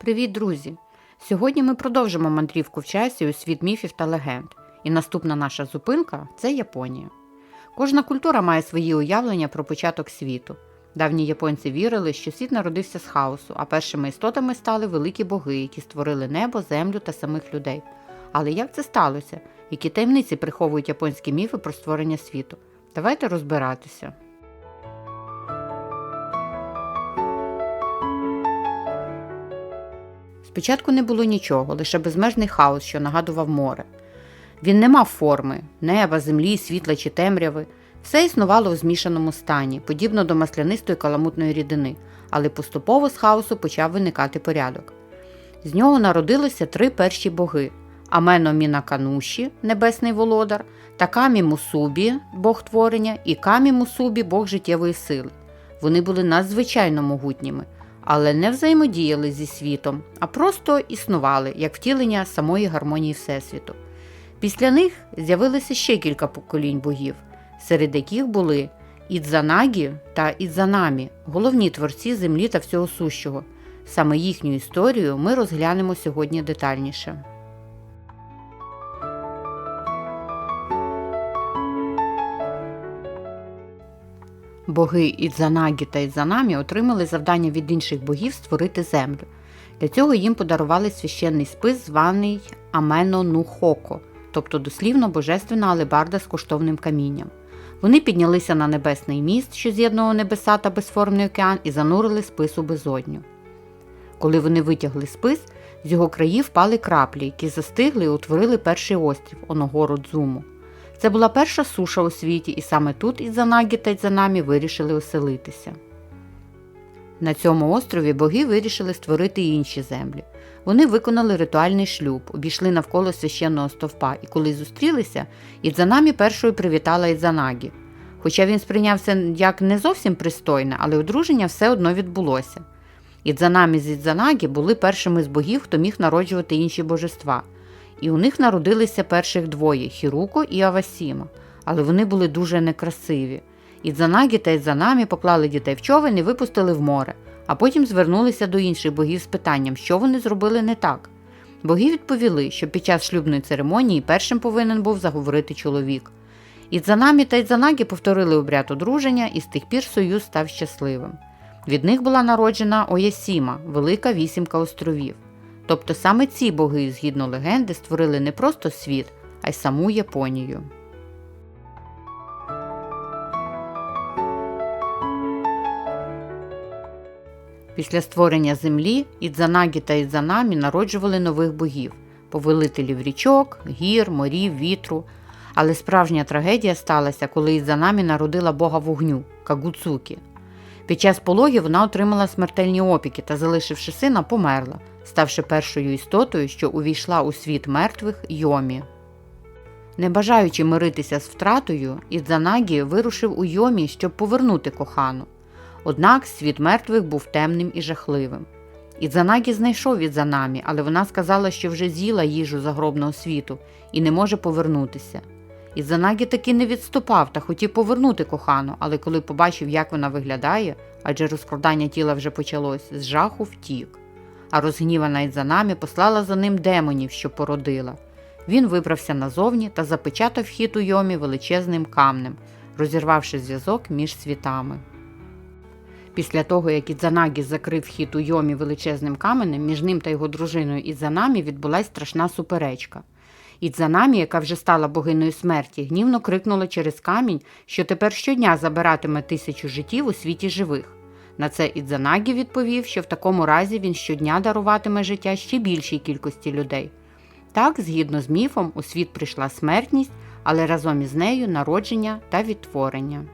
Привіт, друзі! Сьогодні ми продовжимо мандрівку в часі у світ міфів та легенд. І наступна наша зупинка це Японія. Кожна культура має свої уявлення про початок світу. Давні японці вірили, що світ народився з хаосу, а першими істотами стали великі боги, які створили небо, землю та самих людей. Але як це сталося? Які таємниці приховують японські міфи про створення світу? Давайте розбиратися. Спочатку не було нічого, лише безмежний хаос, що нагадував море. Він не мав форми неба, землі, світла чи темряви. Все існувало у змішаному стані, подібно до маслянистої каламутної рідини, але поступово з хаосу почав виникати порядок. З нього народилися три перші боги: Амено Мінакануші, небесний володар, та Камі Мусубі, бог творення, і Камі Мусубі, бог життєвої сили. Вони були надзвичайно могутніми, але не взаємодіяли зі світом, а просто існували як втілення самої гармонії Всесвіту. Після них з'явилося ще кілька поколінь богів, серед яких були Ідзанагі та Ідзанамі, головні творці землі та всього сущого. Саме їхню історію ми розглянемо сьогодні детальніше. Боги Ідзанагі та Ідзанамі отримали завдання від інших богів створити землю. Для цього їм подарували священний спис, званий Амено Нухоко, тобто дослівно божественна алебарда з коштовним камінням. Вони піднялися на небесний міст, що з'єднував небеса та безформний океан, і занурили спис у безодню. Коли вони витягли спис, з його країв впали краплі, які застигли і утворили перший острів Оногору Дзуму. Це була перша суша у світі, і саме тут Ідзанагі та Ідзанамі вирішили оселитися. На цьому острові боги вирішили створити інші землі. Вони виконали ритуальний шлюб, обійшли навколо священного стовпа, і коли зустрілися, Ідзанамі першою привітала Ідзанагі. Хоча він сприйняв це як не зовсім пристойне, але одруження все одно відбулося. Ідзанамі з Ідзанагі були першими з богів, хто міг народжувати інші божества. І у них народилися перших двоє Хіруко і Авасіма, але вони були дуже некрасиві. Ідзанагі та Ідзанамі поклали дітей в човен і випустили в море, а потім звернулися до інших богів з питанням, що вони зробили не так. Боги відповіли, що під час шлюбної церемонії першим повинен був заговорити чоловік. Ідзанамі та Ідзанагі повторили обряд одруження, і з тих пір союз став щасливим. Від них була народжена Оясіма, велика вісімка островів. Тобто саме ці боги, згідно легенди, створили не просто світ, а й саму Японію. Після створення землі Ідзанагі та Ідзанамі народжували нових богів, повелителів річок, гір, морів, вітру. Але справжня трагедія сталася, коли Ідзанамі народила бога вогню Кагуцукі. Під час пологів вона отримала смертельні опіки та, залишивши сина, померла, ставши першою істотою, що увійшла у світ мертвих Йомі. Не бажаючи миритися з втратою, Ідзанагі вирушив у Йомі, щоб повернути кохану. Однак світ мертвих був темним і жахливим. Ідзанагі знайшов Ідзанамі, але вона сказала, що вже з'їла їжу загробного світу і не може повернутися. Ідзанагі таки не відступав та хотів повернути кохану, але коли побачив, як вона виглядає, адже розкладання тіла вже почалось, з жаху втік. А розгнівана Ідзанамі послала за ним демонів, що породила. Він вибрався назовні та запечатав хід у йомі величезним камнем, розірвавши зв'язок між світами. Після того, як Ідзанагі закрив хід у йомі величезним каменем, між ним та його дружиною Ідзанамі відбулася страшна суперечка. Ідзанамі, яка вже стала богиною смерті, гнівно крикнула через камінь, що тепер щодня забиратиме тисячу життів у світі живих. На це Ідзанагі відповів, що в такому разі він щодня даруватиме життя ще більшій кількості людей. Так, згідно з міфом, у світ прийшла смертність, але разом із нею народження та відтворення.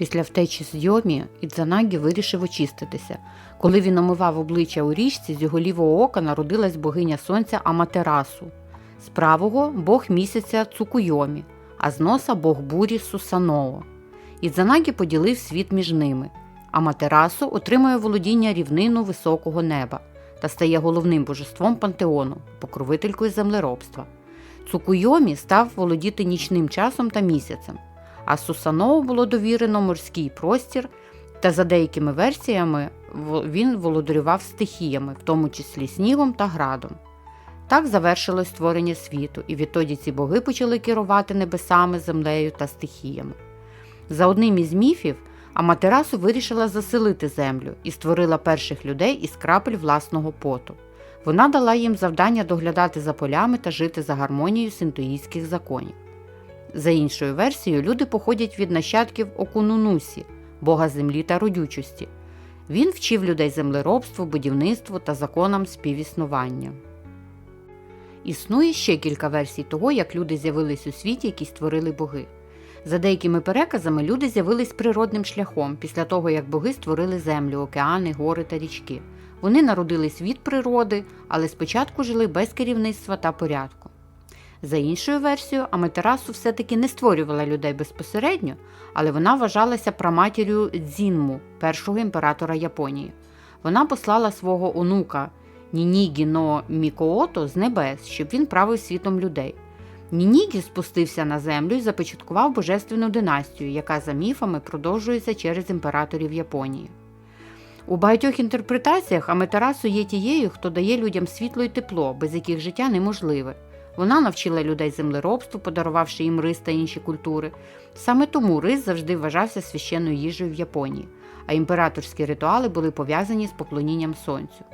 Після втечі з Йомі Ідзанагі вирішив очиститися. Коли він омивав обличчя у річці, з його лівого ока народилась богиня сонця Аматерасу, з правого бог місяця Цукуйомі, а з носа бог бурі Сусаноо. Ідзанагі поділив світ між ними. Аматерасу отримує володіння рівнину високого неба та стає головним божеством пантеону, покровителькою землеробства. Цукуйомі став володіти нічним часом та місяцем. а Сусанову було довірено морський простір, та за деякими версіями він володарював стихіями, в тому числі снігом та градом. Так завершилось створення світу, і відтоді ці боги почали керувати небесами, землею та стихіями. За одним із міфів Аматерасу вирішила заселити землю і створила перших людей із крапель власного поту. Вона дала їм завдання доглядати за полями та жити за гармонією синтоїстських законів. За іншою версією, люди походять від нащадків Окунунусі, бога землі та родючості. Він вчив людей землеробству, будівництву та законам співіснування. Існує ще кілька версій того, як люди з'явились у світі, які створили боги. За деякими переказами, люди з'явились природним шляхом після того, як боги створили землю, океани, гори та річки. Вони народились від природи, але спочатку жили без керівництва та порядку. За іншою версією, Аметерасу все-таки не створювала людей безпосередньо, але вона вважалася праматір'ю Дзінму, першого імператора Японії. Вона послала свого онука Нінігі но Мікоото з небес, щоб він правив світом людей. Нінігі спустився на землю і започаткував божественну династію, яка за міфами продовжується через імператорів Японії. У багатьох інтерпретаціях Аметерасу є тією, хто дає людям світло і тепло, без яких життя неможливе. Вона навчила людей землеробству, подарувавши їм рис та інші культури. Саме тому рис завжди вважався священною їжею в Японії, а імператорські ритуали були пов'язані з поклонінням сонцю.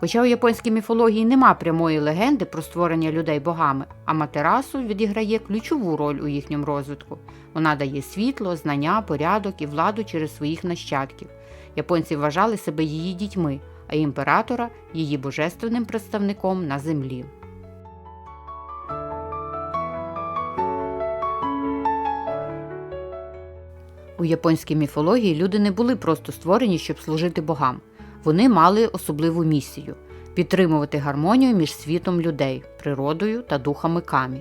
Хоча у японській міфології нема прямої легенди про створення людей богами, Аматерасу відіграє ключову роль у їхньому розвитку. Вона дає світло, знання, порядок і владу через своїх нащадків. Японці вважали себе її дітьми, а імператора її божественним представником на землі. У японській міфології люди не були просто створені, щоб служити богам. Вони мали особливу місію підтримувати гармонію між світом людей, природою та духами камі.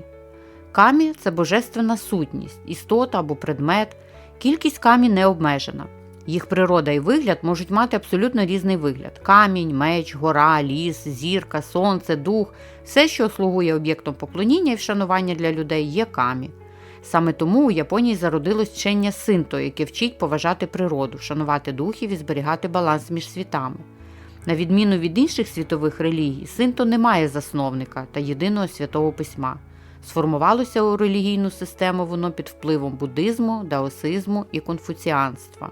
Камі це божественна сутність, істота або предмет. Кількість камі не обмежена. Їх природа і вигляд можуть мати абсолютно різний вигляд: камінь, меч, гора, ліс, зірка, сонце, дух все, що слугує об'єктом поклоніння і вшанування для людей, є камі. Саме тому у Японії зародилось вчення синто, яке вчить поважати природу, шанувати духів і зберігати баланс між світами. На відміну від інших світових релігій, синто не має засновника та єдиного святого письма. Сформувалося у релігійну систему воно під впливом буддизму, даосизму і конфуціанства.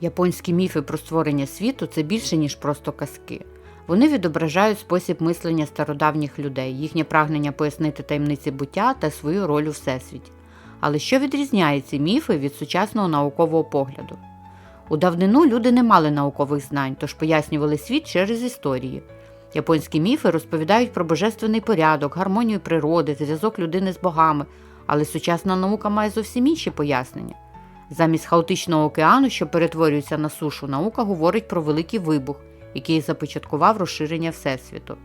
Японські міфи про створення світу це більше, ніж просто казки. Вони відображають спосіб мислення стародавніх людей, їхнє прагнення пояснити таємниці буття та свою роль у всесвіті. Але що відрізняє ці міфи від сучасного наукового погляду? У давнину люди не мали наукових знань, тож пояснювали світ через історії. Японські міфи розповідають про божественний порядок, гармонію природи, зв'язок людини з богами, але сучасна наука має зовсім інші пояснення. Замість хаотичного океану, що перетворюється на сушу, наука говорить про великий вибух, який започаткував розширення Всесвіту.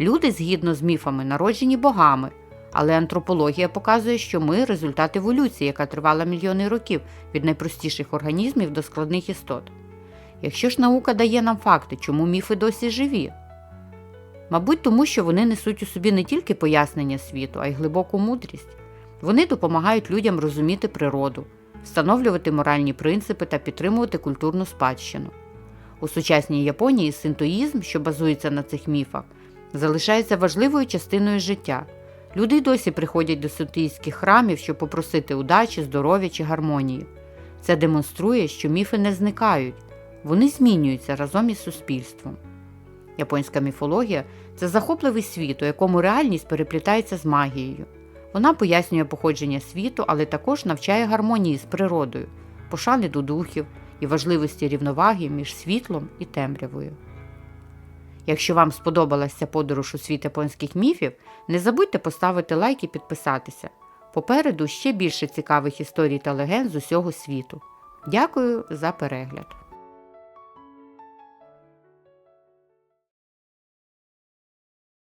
Люди, згідно з міфами, народжені богами, але антропологія показує, що ми результат еволюції, яка тривала мільйони років від найпростіших організмів до складних істот. Якщо ж наука дає нам факти, чому міфи досі живі? Мабуть, тому що вони несуть у собі не тільки пояснення світу, а й глибоку мудрість. Вони допомагають людям розуміти природу, встановлювати моральні принципи та підтримувати культурну спадщину. У сучасній Японії синтоїзм, що базується на цих міфах, залишається важливою частиною життя. Люди й досі приходять до синтоїстських храмів, щоб попросити удачі, здоров'я чи гармонії. Це демонструє, що міфи не зникають, вони змінюються разом із суспільством. Японська міфологія це захопливий світ, у якому реальність переплітається з магією. Вона пояснює походження світу, але також навчає гармонії з природою, пошани до духів і важливості рівноваги між світлом і темрявою. Якщо вам сподобалася подорож у світ японських міфів, не забудьте поставити лайк і підписатися. Попереду ще більше цікавих історій та легенд з усього світу. Дякую за перегляд!